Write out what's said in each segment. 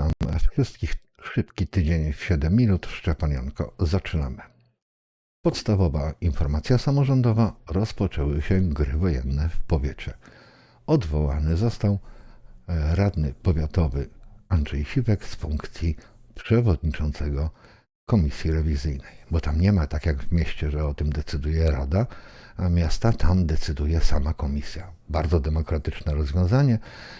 Witam wszystkich. Szybki tydzień w 7 minut. Szczepan Janko. Zaczynamy. Podstawowa informacja samorządowa. Rozpoczęły się gry wojenne w powiecie. Odwołany został e, radny powiatowy Andrzej Siwek z funkcji przewodniczącego komisji rewizyjnej. Bo tam nie ma tak jak w mieście, że o tym decyduje rada, a miasta tam decyduje sama komisja. Bardzo demokratyczne rozwiązanie,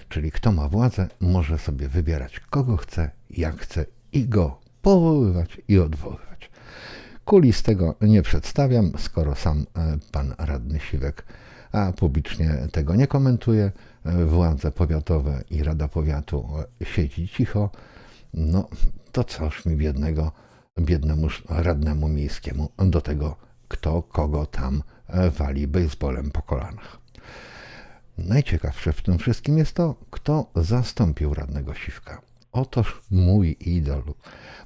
czyli kto ma władzę, może sobie wybierać kogo chce, jak chce i go powoływać i odwoływać. Kulis tego nie przedstawiam, skoro sam e, pan radny Siwek a publicznie tego nie komentuje. E, Władze powiatowe i Rada Powiatu e, siedzi cicho. No to coż mi biednego, biednemu sz- radnemu miejskiemu do tego, kto kogo tam e, wali baseballem po kolanach. Najciekawsze w tym wszystkim jest to, kto zastąpił radnego Siwka. Otóż mój idol,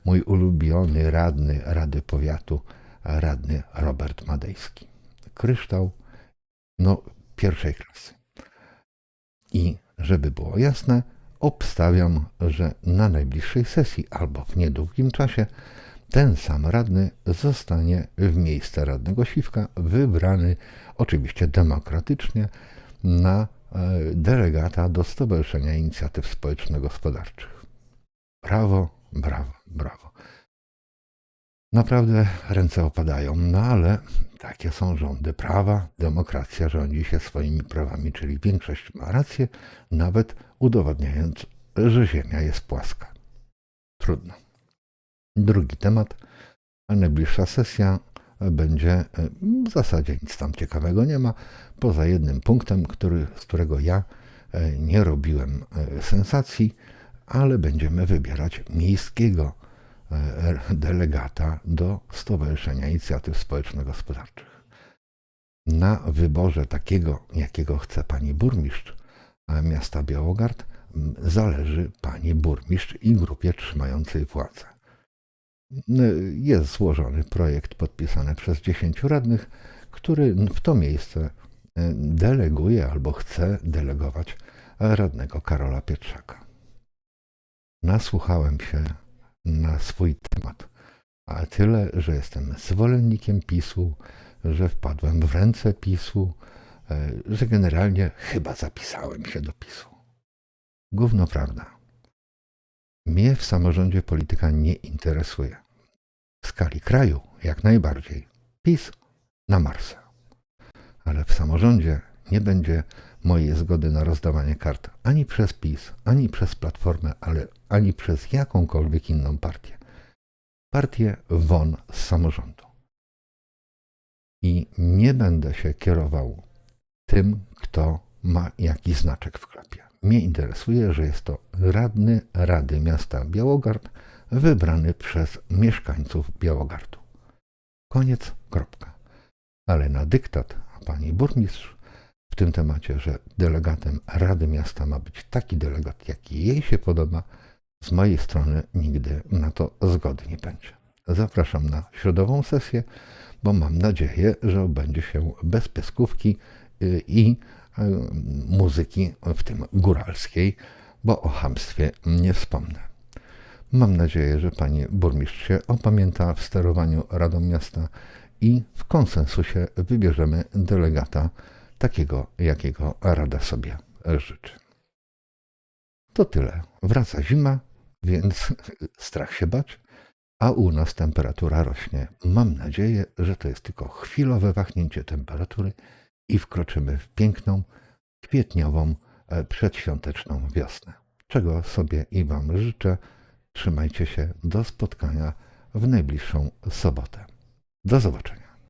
mój ulubiony radny Rady Powiatu, radny Robert Madejski. Kryształ, no, pierwszej klasy. I żeby było jasne, obstawiam, że na najbliższej sesji albo w niedługim czasie ten sam radny zostanie w miejsce radnego Siwka wybrany, oczywiście demokratycznie, na e, delegata do Stowarzyszenia Inicjatyw Społeczno-Gospodarczych. Brawo, brawo, brawo. Naprawdę ręce opadają, no ale takie są rządy prawa. Demokracja rządzi się swoimi prawami, czyli większość ma rację, nawet udowadniając, że Ziemia jest płaska. Trudno. Drugi temat. Najbliższa sesja będzie w zasadzie nic tam ciekawego nie ma, poza jednym punktem, który, z którego ja e, nie robiłem e, sensacji, ale będziemy wybierać miejskiego e, delegata do Stowarzyszenia Inicjatyw Społeczno-Gospodarczych. Na wyborze takiego, jakiego chce pani burmistrz miasta Białogard, zależy pani burmistrz i grupie trzymającej władzę. Jest złożony projekt podpisany przez 10 radnych, który w to miejsce e, deleguje albo chce delegować radnego Karola Pietrzaka. Nasłuchałem się na swój temat, a tyle, że jestem zwolennikiem PiSu, że wpadłem w ręce PiSu, e, że generalnie chyba zapisałem się do PiSu. Gówno prawda. Mnie w samorządzie polityka nie interesuje. W skali kraju jak najbardziej. PiS na Marsa. Ale w samorządzie nie będzie mojej zgody na rozdawanie kart ani przez PiS, ani przez Platformę, ale ani przez jakąkolwiek inną partię. Partię won z samorządu. I nie będę się kierował tym, kto ma jaki znaczek w klapie. Mnie interesuje, że jest to radny Rady Miasta Białogard wybrany przez mieszkańców Białogardu. Koniec, kropka. Ale na dyktat pani burmistrz w tym temacie, że delegatem Rady Miasta ma być taki delegat, jaki jej się podoba, z mojej strony nigdy na to zgody nie będzie. Zapraszam na środową sesję, bo mam nadzieję, że odbędzie się bez pieskówki y, i y, muzyki, w tym góralskiej, bo o chamstwie nie wspomnę. Mam nadzieję, że pani burmistrz się opamięta w sterowaniu Radą Miasta i w konsensusie wybierzemy delegata takiego, jakiego Rada sobie życzy. To tyle. Wraca zima, więc strach się bać, a u nas temperatura rośnie. Mam nadzieję, że to jest tylko chwilowe wahnięcie temperatury i wkroczymy w piękną, kwietniową, e, przedświąteczną wiosnę. Czego sobie i Wam życzę. Trzymajcie się. Do spotkania w najbliższą sobotę. Do zobaczenia.